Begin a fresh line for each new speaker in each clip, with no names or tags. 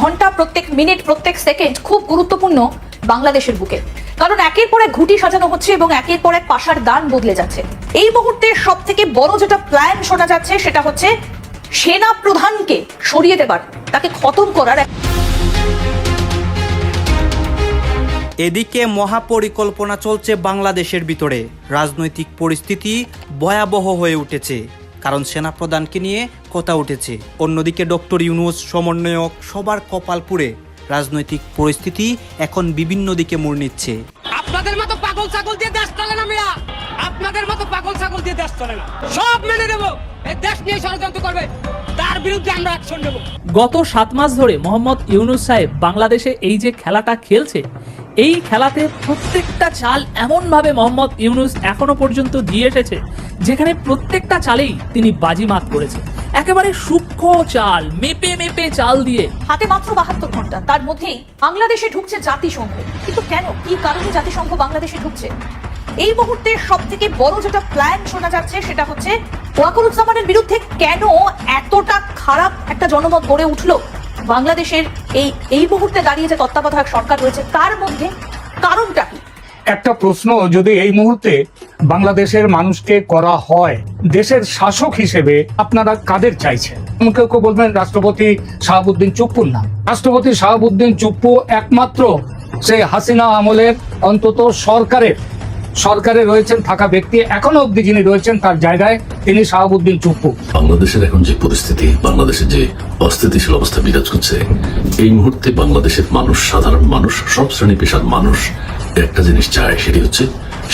ঘণ্টা প্রত্যেক মিনিট, প্রত্যেক সেকেন্ড খুব গুরুত্বপূর্ণ বাংলাদেশের বুকে। কারণ একের পর এক ঘুটি সাজানো হচ্ছে এবং একের পর এক পাশার দান বদলে যাচ্ছে। এই মুহূর্তে সব থেকে বড় যেটা প্ল্যান শোনা যাচ্ছে সেটা হচ্ছে সেনা প্রধানকে সরিয়ে দেবার, তাকে খতম করার
এদিকে মহাপরিকল্পনা চলছে বাংলাদেশের ভিতরে। রাজনৈতিক পরিস্থিতি ভয়াবহ হয়ে উঠেছে। কারণ সেনা সেনাপ্রধানকে নিয়ে কথা উঠেছে। অন্যদিকে ডক্টর ইউনুস সমন্বয়ক সবার কপাল পুড়ে। রাজনৈতিক পরিস্থিতি এখন বিভিন্ন দিকে মোড় নিচ্ছে।
আপনাদের মতো পাগল ছাগল দিয়ে দেশ চলে না মিয়া। আপনাদের মতো পাগল ছাগল দিয়ে দেশ চলে না। সব মেনে নেব। এই দেশ নিয়ে ষড়যন্ত্র করবে। তার বিরুদ্ধে আমরা অ্যাকশন নেব।
গত সাত মাস ধরে মোহাম্মদ ইউনুস সাহেব বাংলাদেশে এই যে খেলাটা খেলছে এই খেলাতে প্রত্যেকটা চাল এমনভাবে মোহাম্মদ ইউনুস এখনও পর্যন্ত দিয়ে এসেছে, যেখানে প্রত্যেকটা চালেই তিনি বাজিমাত করেছে একেবারে সূক্ষ্ম চাল, মেপে মেপে চাল দিয়ে।
হাতে মাত্র বাহাত্তর ঘণ্টা, তার মধ্যেই বাংলাদেশে ঢুকছে জাতিসংঘ। কিন্তু কেন? কি কারণে জাতিসংঘ বাংলাদেশে ঢুকছে? এই মুহূর্তে সব থেকে বড় যেটা প্ল্যান শোনা যাচ্ছে, সেটা হচ্ছে ওয়াকুরুজ্জামানের বিরুদ্ধে কেন এতটা খারাপ একটা জনমত গড়ে উঠল? বাংলাদেশের এই এই মুহূর্তে দাঁড়িয়ে যে তত্ত্বাবধায়ক সরকার রয়েছে, তার মধ্যে কারণটা কি?
একটা প্রশ্ন যদি এই মুহূর্তে বাংলাদেশের মানুষকে করা হয়, দেশের শাসক হিসেবে আপনারা কাদের চাইছেন? কেউ কেউ বলবেন রাষ্ট্রপতি শাহাবুদ্দিন চুপ্পুর নাম রাষ্ট্রপতি শাহাবুদ্দিন চুপ্পু একমাত্র সেই হাসিনা আমলের অন্তত সরকারের সরকারে রয়েছেন থাকা ব্যক্তি, এখনও অব্দি যিনি রয়েছেন তার জায়গায় তিনি শাহাবুদ্দিন চুপ্পু।
বাংলাদেশের এখন যে পরিস্থিতি, বাংলাদেশের যে অস্থিতিশীল অবস্থা বিরাজ করছে, এই মুহূর্তে বাংলাদেশের মানুষ, সাধারণ মানুষ, সব শ্রেণি পেশার মানুষ, একটা জিনিস চায়, সেটি হচ্ছে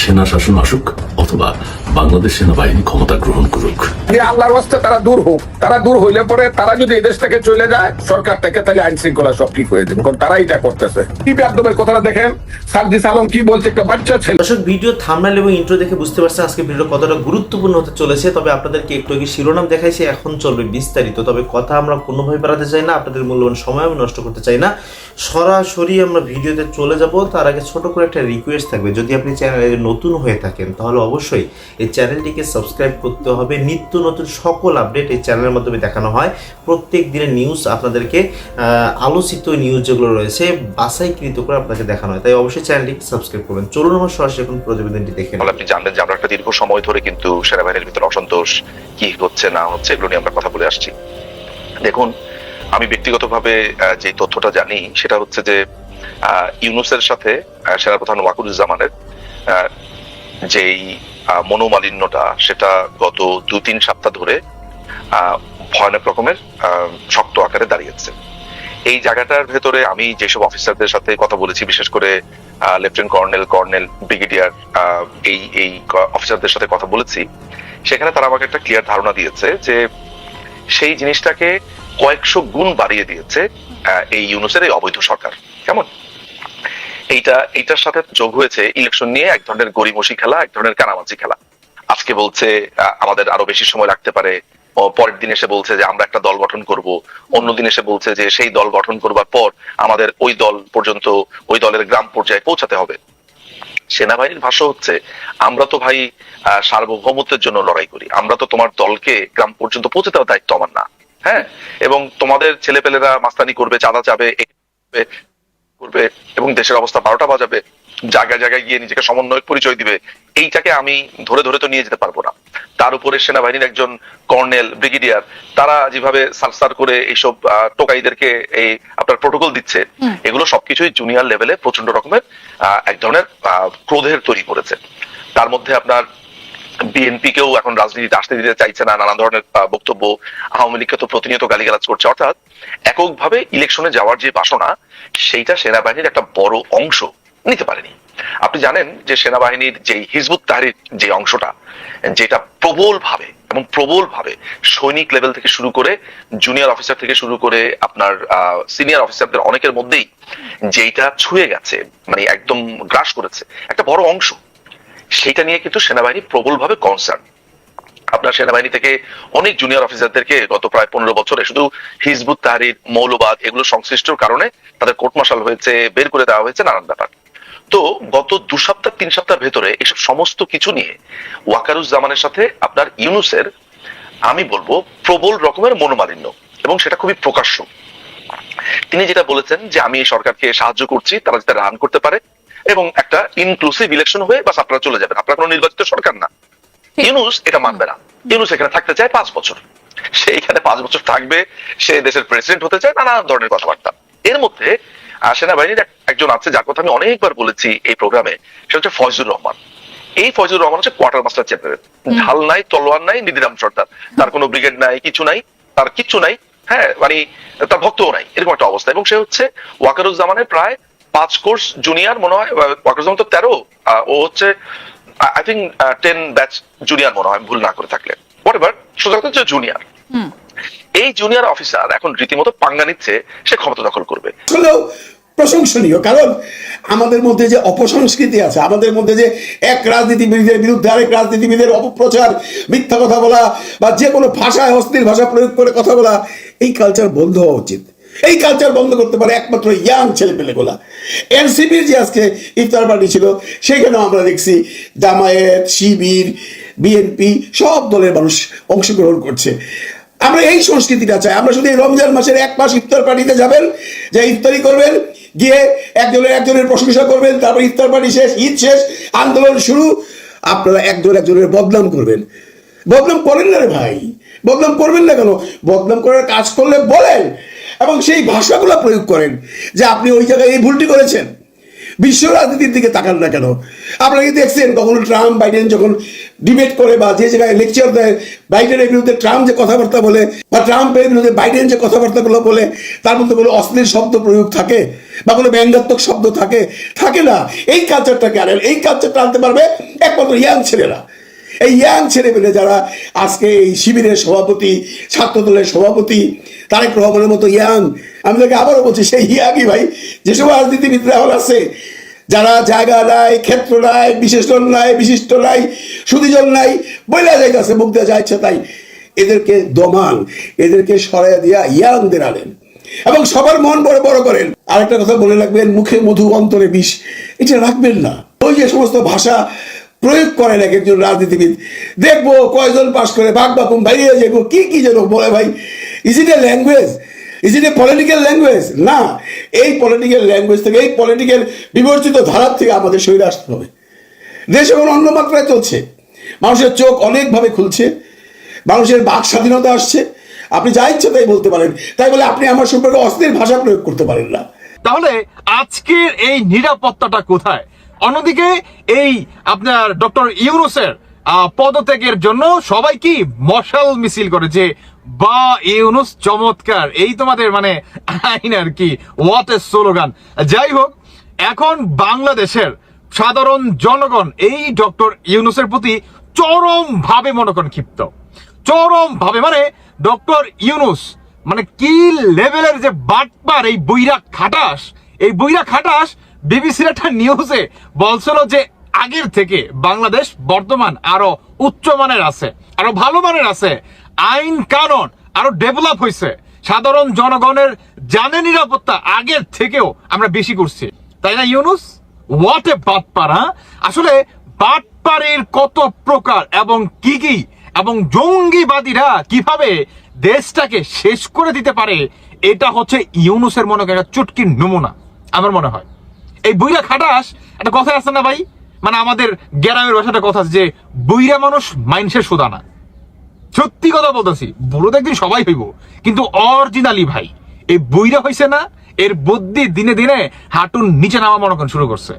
সেনা শাসন আসুক অথবা বাংলাদেশ সেনাবাহিনী ক্ষমতা গ্রহণ করুক।
যে আল্লাহর হস্তে তারা দূর হোক তারা দূর হইলে পরে তারা যদি এই দেশ থেকে চলে যায় সরকার থেকে তাহলে আইন শৃঙ্খলা সব ঠিক হয়ে যাবে কারণ তারা এটা করতেছে। একদমের কথাটা দেখেন? সার্জিস আলম কি বলছে একটা বাচ্চা ছেলে।
দর্শক ভিডিও থামনাইল এবং ইন্ট্রো দেখে বুঝতে পারছেন আজকে ভিডিও কতটা গুরুত্বপূর্ণ হতে চলেছে তবে আপনাদেরকে একটু আগে শিরোনাম দেখাইছি এখন চলবে বিস্তারিত। তবে কথা আমরা কোনোভাবে বাড়াতে চাই না আপনাদের মূল্যবান সময় আমি নষ্ট করতে চাই না। সরাসরি আমরা ভিডিওতে চলে যাব তার আগে ছোট করে একটা রিকোয়েস্ট থাকবে। যদি আপনি চ্যানেলে নতুন হয়ে থাকেন তাহলে অবশ্যই এই চ্যানেলটিকে সাবস্ক্রাইব করতে হবে। নিত্য নতুন সকল আপডেট এই চ্যানেলের মাধ্যমে দেখানো হয়। প্রত্যেক দিনের নিউজ আপনাদেরকে আলোচিত নিউজ যেগুলো রয়েছে বাছাইকৃত করে আপনাকে দেখানো হয়। তাই অবশ্যই চ্যানেলটিকে সাবস্ক্রাইব করবেন। চলুন আমার সরাসরি এখন প্রতিবেদনটি দেখে।
আপনি জানবেন যে আমরা একটা দীর্ঘ সময় ধরে কিন্তু সেনাবাহিনীর ভিতরে অসন্তোষ কি হচ্ছে না হচ্ছে এগুলো নিয়ে আমরা কথা বলে আসছি। দেখুন আমি ব্যক্তিগতভাবে যে তথ্যটা জানি সেটা হচ্ছে যে আহ, ইউনুসের সাথে সেনাপ্রধান ওয়াকুরুজ্জামানের যেই মনোমালিন্যটা, সেটা গত দু তিন সপ্তাহ ধরে ভয়ানক রকমের শক্ত আকারে দাঁড়িয়েছে। এই জায়গাটার ভেতরে আমি যেসব অফিসারদের সাথে কথা বলেছি, বিশেষ করে লেফটেন্যান্ট কর্নেল কর্নেল ব্রিগেডিয়ার এই এই অফিসারদের সাথে কথা বলেছি, সেখানে তারা আমাকে একটা ক্লিয়ার ধারণা দিয়েছে যে সেই জিনিসটাকে কয়েকশো গুণ বাড়িয়ে দিয়েছে এই ইউনুসের এই অবৈধ সরকার। কেমন? এইটা, এইটার সাথে যোগ হয়েছে ইলেকশন নিয়ে এক ধরনের গরিমসি খেলা, এক ধরনের কানামাচি খেলা। আজকে বলছে আমাদের আরও বেশি সময় লাগতে পারে। পরের দিন এসে বলছে যে, আমরা একটা দল গঠন করব। অন্য দিন এসে বলছে যে, সেই দল গঠন করবার পর আমাদের ওই দল পর্যন্ত, ওই দলের গ্রাম পর্যায়ে পৌঁছাতে হবে। সেনাবাহিনীর ভাষ্য হচ্ছে, আমরা তো ভাই সার্বভৌমত্বের জন্য লড়াই করি। আমরা তো তোমার দলকে গ্রাম পর্যন্ত পৌঁছে দেওয়ার দায়িত্ব আমার না। হ্যাঁ? এবং তোমাদের ছেলেপেলেরা মাস্তানি করবে, চাঁদা চাবে করবে, এবং দেশের অবস্থা বারোটা বাজাবে জায়গায় জায়গায় গিয়ে নিজেকে সমন্বয়ক পরিচয় দিবে এইটাকে আমি ধরে ধরে তো নিয়ে যেতে পারব না। তার উপরে সেনাবাহিনীর একজন কর্নেল ব্রিগেডিয়ার তারা যেভাবে সারসার করে এইসব টোকাইদেরকে এই আপনার প্রোটোকল দিচ্ছে এগুলো সবকিছুই জুনিয়র লেভেলে প্রচণ্ড রকমের আহ, এক ধরনের আহ, ক্রোধের তৈরি করেছে। তার মধ্যে আপনার বিএনপি কেও এখন রাজনীতিতে আসতে দিতে চাইছে না নানা ধরনের বক্তব্য আওয়ামী লীগকে তো প্রতিনিয়ত গালিগালাজ করছে। অর্থাৎ এককভাবে ইলেকশনে যাওয়ার যে বাসনা, সেইটা সেনাবাহিনীর একটা বড় অংশ নিতে পারেনি। আপনি জানেন যে সেনাবাহিনীর যে হিজবুত তাহরির যে অংশটা, যেটা প্রবল ভাবে এবং প্রবল ভাবে সৈনিক লেভেল থেকে শুরু করে জুনিয়র অফিসার থেকে শুরু করে আপনার সিনিয়র অফিসারদের অনেকের মধ্যেই যেইটা ছুঁয়ে গেছে মানে একদম গ্রাস করেছে, একটা বড় অংশ। সেইটা নিয়ে কিন্তু সেনাবাহিনী প্রবলভাবে কনসার্ন আপনার সেনাবাহিনী থেকে অনেক জুনিয়র অফিসারদেরকে গত প্রায় পনেরো বছরে শুধু হিজবুত, তাহারির, মৌলবাদ এগুলো সংশ্লিষ্টর কারণে তাদের কোর্ট মার্শাল হয়েছে, বের করে দেওয়া হয়েছে, নানান ব্যাপার। তো গত দু সপ্তাহ, তিন সপ্তাহের ভেতরে এসব সমস্ত কিছু নিয়ে ওয়াকারুজ্জামানের সাথে আপনার ইউনুসের, আমি বলব, প্রবল রকমের মনোমালিন্য এবং সেটা খুবই প্রকাশ্য। তিনি যেটা বলেছেন যে, আমি এই সরকারকে সাহায্য করছি, তারা যাতে রান করতে পারে। এবং একটা ইনক্লুসিভ ইলেকশন হয়ে বাস আপনারা চলে যাবেন। আপনারা কোনো নির্বাচিত সরকার না। ইউনুস এটা মানবে না। ইউনুস এখানে থাকতে চায় পাঁচ বছর। সে এখানে পাঁচ বছর থাকবে সে দেশের প্রেসিডেন্ট হতে চায় নানা ধরনের কথাবার্তা। এর মধ্যে সেনাবাহিনীর একজন আছে যার কথা আমি অনেকবার বলেছি এই প্রোগ্রামে সেটা হচ্ছে ফয়জুর রহমান। এই ফয়জুর রহমান হচ্ছে কোয়ার্টার মাস্টার জেনারেল ঢাল নাই তলোয়ার নাই নিধিরাম সর্দার। তার কোনো ব্রিগেড নাই কিছু নাই তার কিচ্ছু নাই হ্যাঁ মানে তার ভক্তও নাই এরকম একটা অবস্থা। এবং সে হচ্ছে ওয়াকারুজ্জামানের প্রায় পাঁচ কোর্স জুনিয়র মনে হয় ওয়াকারুজ্জামান তো তেরো ও হচ্ছে I think ten batch junior মনে হয় ভুল না করে থাকলে। হোয়াট এভার সোজা কথা হচ্ছে জুনিয়র এই জুনিয়র অফিসার এখন রীতিমতো পাঙ্গা নিচ্ছে সে ক্ষমতা দখল করবে।
প্রশংসনীয় কারণ আমাদের মধ্যে যে অপসংস্কৃতি আছে আমাদের মধ্যে যে এক রাজনীতিবিদের বিরুদ্ধে আরেক রাজনীতিবিদের অপপ্রচার মিথ্যা কথা বলা বা যে কোনো ভাষায় অস্থির ভাষা প্রয়োগ করে কথা বলা এই কালচার বন্ধ হওয়া উচিত। এই কালচার বন্ধ করতে পারে একমাত্র ইয়াং ছেলেপেলেগুলা। এনসিপির যে আজকে ইফতার পার্টি ছিল, সেখানেও আমরা দেখছি জামায়াত, শিবির, বিএনপি সব দলের মানুষ অংশগ্রহণ করছে। আমরা এই সংস্কৃতিটা চাই। আমরা শুধু এই রমজান মাসের এক মাস ইফতার পার্টিতে যাবেন, যে ইফতারি করবেন, গিয়ে একজনের একজনের প্রশংসা করবেন, তারপর ইফতার পার্টি শেষ, ঈদ শেষ, আন্দোলন শুরু, আপনারা একজন একজনের বদনাম করবেন। বদনাম করেন না রে ভাই। বদনাম করবেন না কেন? বদনাম করার কাজ করলে বলেন এবং সেই ভাষাগুলো প্রয়োগ করেন যে আপনি ওই জায়গায় এই ভুলটি করেছেন। বিশ্ব রাজনীতির দিকে তাকান না কেন? আপনারা কি দেখছেন কখনো ট্রাম্প, বাইডেন যখন ডিবেট করে বা যে জায়গায় লেকচার দেয়, বাইডেনের বিরুদ্ধে ট্রাম্প যে কথাবার্তা বলে বা ট্রাম্পের বিরুদ্ধে বাইডেন যে কথাবার্তাগুলো বলে, তার মধ্যে কোনো অশ্লীল শব্দ প্রয়োগ থাকে বা কোনো ব্যঙ্গাত্মক শব্দ থাকে? থাকে না। এই কালচারটাকে আনেন। এই কালচারটা আনতে পারবে একমাত্র ইয়াং ছেলেরা। এই ইয়াং ছেলেমেলে যারা আজকে এই শিবিরের সভাপতি, ছাত্রদলের সভাপতি, তারেক রহমানের মতো ইয়াং, আমি তাকে আবারও বলছি, সেই ইয়াংই ভাই যেসব রাজনীতিবিদরা এখন আছে, যারা জায়গা নাই, ক্ষেত্র নাই বিশেষজন নাই, বিশিষ্ট নাই, সুদীজন নাই, বইলা যাইতেছে, মুখ দেওয়া যাচ্ছে তাই। এদেরকে দমান এদেরকে সরাইয়া দিয়া ইয়াংদের আনেন। এবং সবার মন বড় বড় করেন। আরেকটা কথা বলে রাখবেন, মুখে মধু অন্তরে বিষ, এটা রাখবেন না। ওই যে সমস্ত ভাষা প্রয়োগ করেন এক একজন রাজনীতিবিদ। দেখব কয়জন পাস করে বাঘ বাকুম বাইরে যাব কি কি যেন বলে ভাই। Is it a language is it a political language না, এই পলিটিক্যাল ল্যাঙ্গুয়েজ থেকে, এই পলিটিক্যাল বিবর্জিত ধারার থেকে আমাদের শরীরে আসতে হবে। দেশ এখন অন্য মাত্রায় চলছে। মানুষের চোখ অনেকভাবে খুলছে। মানুষের বাক স্বাধীনতা আসছে। আপনি যা ইচ্ছে তাই বলতে পারেন। তাই বলে আপনি আমার সম্পর্কে অস্থির ভাষা প্রয়োগ করতে পারেন না।
তাহলে আজকের এই নিরাপত্তাটা কোথায়? অন্যদিকে এই আপনার ডক্টর ইউনুসের পদত্যাগের জন্য সবাই কি মশাল মিছিল করে যে বা, ইউনুস চমৎকার। এই তোমাদের মানে আইন আর কি। ওয়াট এ স্লোগান যাই হোক, এখন বাংলাদেশের সাধারণ জনগণ এই ডক্টর ইউনুসের প্রতি চরম ভাবে মনে করেন ক্ষিপ্ত চরম ভাবে মানে ডক্টর ইউনুস মানে কি লেভেলের যে বাটপার, এই বইরা খাটাস, এই বইরা খাটাস বিবিসির একটা নিউজে বলছিল যে আগের থেকে বাংলাদেশ বর্তমান আরও উচ্চ মানের আছে, আরও ভালো মানের আছে। আইন কানুন আরও ডেভেলপ হয়েছে সাধারণ জনগণের জানে নিরাপত্তা আগের থেকেও আমরা বেশি করছি। তাই না, ইউনুস? হোয়াট এ বাটপার হ্যাঁ? আসলে বাটপারের কত প্রকার এবং কি কি এবং জঙ্গিবাদীরা কীভাবে দেশটাকে শেষ করে দিতে পারে, এটা হচ্ছে ইউনুসের মনে একটা চুটকির নমুনা, আমার মনে হয়। এই বুইরা খাটাস, একটা কথা আছে না ভাই? মানে আমাদের গ্রামের ভাষাটা কথা আছে যে, বুইরা মানুষ মাইনসের সুদানা সত্যি কথা বলতেছি বুড়ো তো একদিন সবাই হইব। কিন্তু অরিজিনালি ভাই, এই বইরা হইছে না, এর বুদ্ধি দিনে দিনে হাঁটুর নিচে নামা মনে করেন শুরু করছে।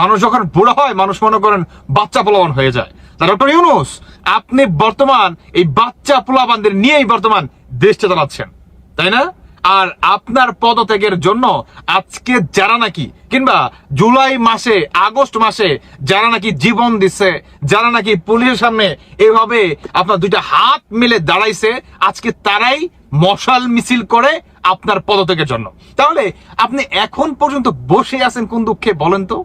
মানুষ যখন বুড়ো হয়, মানুষ মনে করেন বাচ্চা পোলাবান হয়ে যায়। তা ডক্টর ইউনুস, আপনি বর্তমান এই বাচ্চা পোলাবানদের নিয়েই বর্তমান দেশটা চালাচ্ছেন। তাই না? আর আপনার পদত্যাগের জন্য আজকে যারা নাকি, কিংবা জুলাই মাসে, আগস্ট মাসে যারা নাকি জীবন দিচ্ছে যারা নাকি পুলিশের সামনে এভাবে আপনার দুইটা হাত মিলে দাঁড়াইছে, আজকে তারাই মশাল মিছিল করে আপনার পদত্যাগের জন্য। তাহলে আপনি এখন পর্যন্ত বসে আছেন কোন দুঃখে বলেন তো?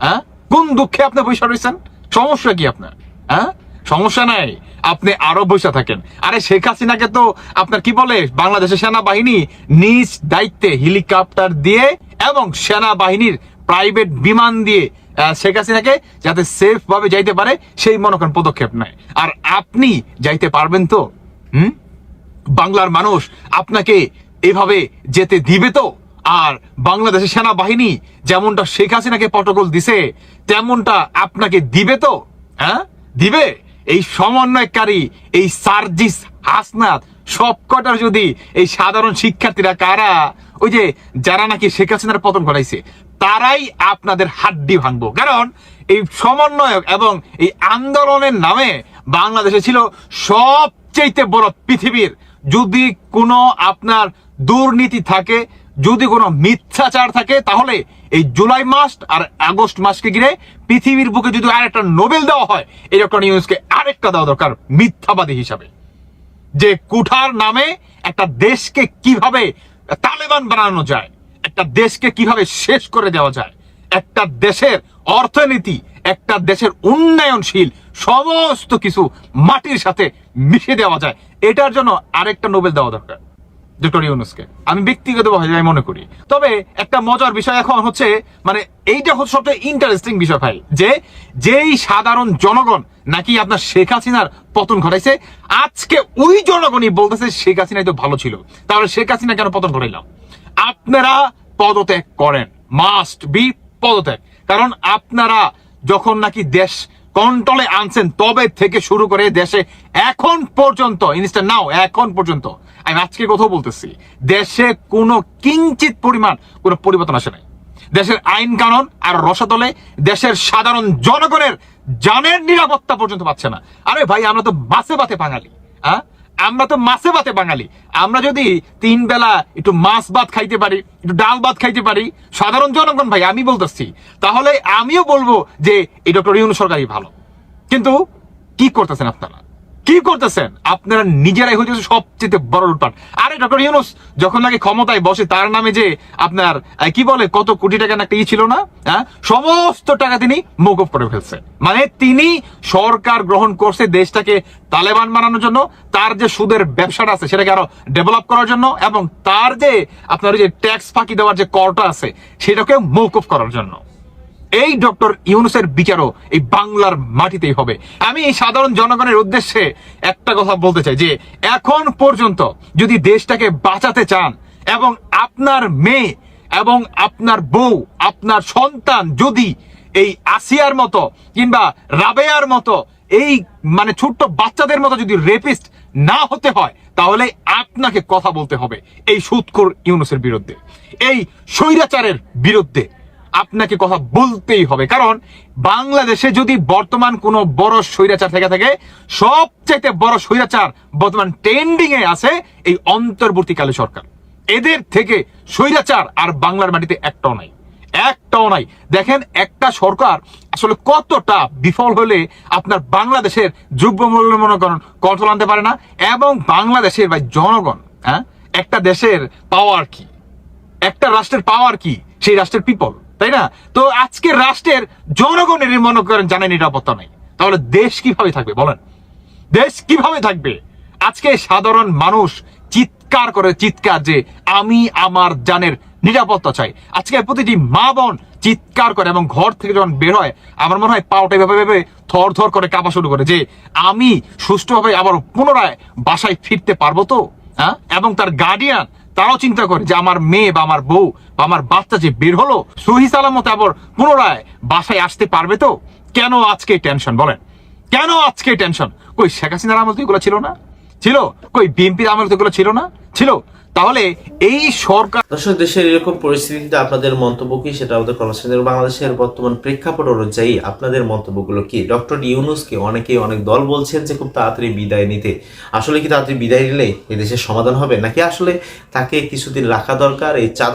হ্যাঁ? কোন দুঃখে আপনি বসে রয়েছেন? সমস্যা কি আপনার? হ্যাঁ? সমস্যা নাই, আপনি আরও বসে থাকেন। আরে শেখ হাসিনাকে তো আপনার কি বলে, বাংলাদেশের সেনাবাহিনী নিজ দায়িত্বে হেলিকপ্টার দিয়ে এবং সেনাবাহিনীর প্রাইভেট বিমান দিয়ে শেখ হাসিনাকে যাতে সেফ ভাবে যাইতে পারে, সেই মনে করেন পদক্ষেপ নেয় আর আপনি যাইতে পারবেন তো? হুম? বাংলার মানুষ আপনাকে এভাবে যেতে দিবে তো? আর বাংলাদেশের সেনাবাহিনী যেমনটা শেখ হাসিনাকে প্রটোকল দিছে, তেমনটা আপনাকে দিবে তো? হ্যাঁ? দিবে? এই সমন্বয়কারী, এই সার্জিস হাসনাত সব কটার যদি এই সাধারণ শিক্ষার্থীরা কারা, ওই যে যারা নাকি শেখ হাসিনার পতন করাইছে তারাই আপনাদের হাড্ডি ভাঙবো। কারণ এই সমন্বয়ক এবং এই আন্দোলনের নামে বাংলাদেশে ছিল সবচেয়ে বড় পৃথিবীর। যদি কোনো আপনার দুর্নীতি থাকে যদি কোনো মিথ্যাচার থাকে, তাহলে এই জুলাই মাস আর আগস্ট মাসকে ঘিরে পৃথিবীর বুকে যদি আরেকটা নোবেল দেওয়া হয়, এই ডক্টর নিউজকে আরেকটা দেওয়া দরকার মিথ্যাবাদী হিসাবে। যে কুঠার নামে একটা দেশকে কীভাবে তালেবান বানানো যায়, একটা দেশকে কীভাবে শেষ করে দেওয়া যায়, একটা দেশের অর্থনীতি, একটা দেশের উন্নয়নশীল সমস্ত কিছু মাটির সাথে মিশে দেওয়া যায়, এটার জন্য আরেকটা নোবেল দেওয়া দরকার। ডক্টর ইউনুসকে। আমি ব্যক্তিগতভাবে আমি মনে করি। তবে একটা মজার বিষয় এখন হচ্ছে মানে এইটা হচ্ছে সবচেয়ে ইন্টারেস্টিং বিষয় ভাই, যে যেই সাধারণ জনগণ নাকি আপনার শেখ হাসিনার পতন ঘটাইছে, আজকে ওই জনগণই বলতেছে শেখ হাসিনাই তো ভালো ছিল। তাহলে শেখ হাসিনা কেন পতন ঘটাইলাম? আপনারা পদত্যাগ করেন। মাস্ট বি পদত্যাগ। কারণ আপনারা যখন নাকি দেশ কন্ট্রোলে আনছেন, তবে থেকে শুরু করে দেশে এখন পর্যন্ত ইনস্টা নাও এখন পর্যন্ত আমি আজকে কথা বলতেছি, দেশে কোনো কিঞ্চিত পরিমাণ কোনো পরিবর্তন আসে নাই। দেশের আইন কানুন আর রসাতলে দেশের সাধারণ জনগণের জানের নিরাপত্তা পর্যন্ত পাচ্ছে না। আরে ভাই, আমরা তো বাসে বাতে বাঙালি হ্যাঁ আমরা তো মাছে ভাতে বাঙালি। আমরা যদি তিন বেলা একটু মাছ ভাত খাইতে পারি, একটু ডাল ভাত খাইতে পারি, সাধারণ জনগণ ভাই, আমি বলতেছি, তাহলে আমিও বলব যে এই ডক্টর ইউনু সরকারই ভালো। কিন্তু কি করতেছেন আপনারা? কি করতেছেন? আপনারা নিজেরাই হচ্ছে সবচেয়ে বড় লুটপাট। আরে, ডক্টর ইউনুস, যখন নাকি ক্ষমতায় বসে, তার নামে যে আপনার কি বলে, কত কোটি টাকা একটা ই ছিল না হ্যাঁ? সমস্ত টাকা তিনি মৌকুফ করে ফেলছে মানে তিনি সরকার গ্রহণ করছে দেশটাকে তালেবান বানানোর জন্য, তার যে সুদের ব্যবসাটা আছে, সেটাকে আরও ডেভেলপ করার জন্য, এবং তার যে আপনার যে ট্যাক্স ফাঁকি দেওয়ার যে করটা আছে সেটাকে মৌকুফ করার জন্য। এই ডক্টর ইউনুসের বিচারও এই বাংলার মাটিতেই হবে। আমি এই সাধারণ জনগণের উদ্দেশ্যে একটা কথা বলতে চাই যে, এখন পর্যন্ত যদি দেশটাকে বাঁচাতে চান এবং আপনার মেয়ে এবং আপনার বউ, আপনার সন্তান যদি এই আসিয়ার মতো কিংবা রাবেয়ার মতো এই মানে ছোট্ট বাচ্চাদের মতো যদি রেপিস্ট না হতে হয়, তাহলে আপনাকে কথা বলতে হবে এই সুৎখোর ইউনুসের বিরুদ্ধে। এই স্বৈরাচারের বিরুদ্ধে। আপনাকে কথা বলতেই হবে। কারণ বাংলাদেশে যদি বর্তমান কোনো বড় স্বৈরাচার থেকে থাকে, সবচাইতে বড় স্বৈরাচার বর্তমান ট্রেন্ডিং এ আছে এই অন্তর্বর্তীকালে সরকার। এদের থেকে স্বৈরাচার আর বাংলার মাটিতে একটাও নাই। একটাও নাই। দেখেন, একটা সরকার আসলে কতটা বিফল হলে আপনার বাংলাদেশের যুগ্ম মূল্য কন্ট্রোল আনতে পারে না, এবং বাংলাদেশের বা জনগণ হ্যাঁ একটা দেশের পাওয়ার কি? একটা রাষ্ট্রের পাওয়ার কি? সেই রাষ্ট্রের পিপল তাই না? তো আজকের রাষ্ট্রের জনগণের মনে করেন জানে নিরাপত্তা নেই। তাহলে দেশ কীভাবে থাকবে বলেন? দেশ কীভাবে থাকবে? আজকে সাধারণ মানুষ চিৎকার করে চিৎকার যে আমি আমার জানের নিরাপত্তা চাই। আজকে প্রতিটি মা বোন চিৎকার করে এবং ঘর থেকে যখন বের হয়, আমার মনে হয় পাওটা এভাবে ভেবে থর থর করে কাঁপা শুরু করে যে আমি সুষ্ঠুভাবে আবার পুনরায় বাসায় ফিরতে পারব তো? হ্যাঁ? এবং তার গার্ডিয়ান তারাও চিন্তা করে যে আমার মেয়ে বা আমার বউ বা আমার বাচ্চা যে বের হলো, সহি সালামত আবার পুনরায় বাসায় আসতে পারবে তো? কেন আজকে টেনশন বলেন? কেন আজকে টেনশন? কই শেখ হাসিনার আমল তো এগুলো ছিল না? ছিল? কই বিএনপির আমল তো এগুলো ছিল না? ছিল? তাহলে এই সরকার
দর্শক, দেশের এরকম পরিস্থিতিতে আপনাদের মন্তব্য কি? সেটা আমাদের কর্মসূচি বাংলাদেশের বর্তমান প্রেক্ষাপট অনুযায়ী আপনাদের মন্তব্যগুলো কি? ডক্টর ইউনুসকে অনেকেই অনেক দল বলছেন যে খুব তাড়াতাড়ি বিদায় নিতে। আসলে কি তাড়াতাড়ি বিদায় নিলে এদেশের দেশের সমাধান হবে? নাকি আসলে তাকে কিছুদিন রাখা দরকার? এই চাঁদ